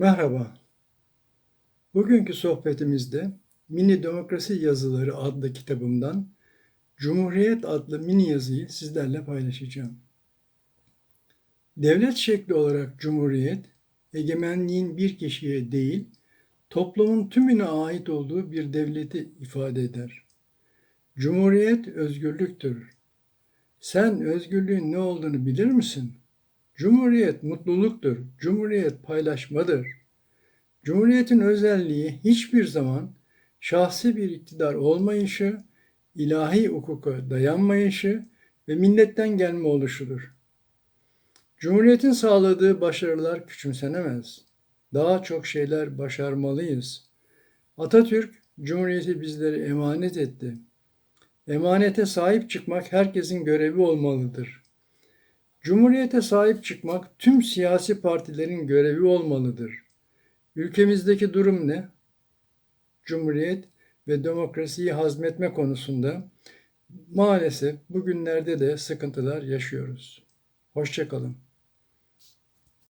Merhaba. Bugünkü sohbetimizde Mini Demokrasi Yazıları adlı kitabımdan Cumhuriyet adlı mini yazıyı sizlerle paylaşacağım. Devlet şekli olarak cumhuriyet, egemenliğin bir kişiye değil, toplumun tümüne ait olduğu bir devleti ifade eder. Cumhuriyet özgürlüktür. Sen özgürlüğün ne olduğunu bilir misin? Cumhuriyet mutluluktur. Cumhuriyet paylaşmadır. Cumhuriyetin özelliği hiçbir zaman şahsi bir iktidar olmayışı, ilahi hukuka dayanmayışı ve milletten gelme oluşudur. Cumhuriyetin sağladığı başarılar küçümsenemez. Daha çok şeyler başarmalıyız. Atatürk Cumhuriyeti bizlere emanet etti. Emanete sahip çıkmak herkesin görevi olmalıdır. Cumhuriyete sahip çıkmak tüm siyasi partilerin görevi olmalıdır. Ülkemizdeki durum ne? Cumhuriyet ve demokrasiyi hazmetme konusunda maalesef bugünlerde de sıkıntılar yaşıyoruz. Hoşçakalın.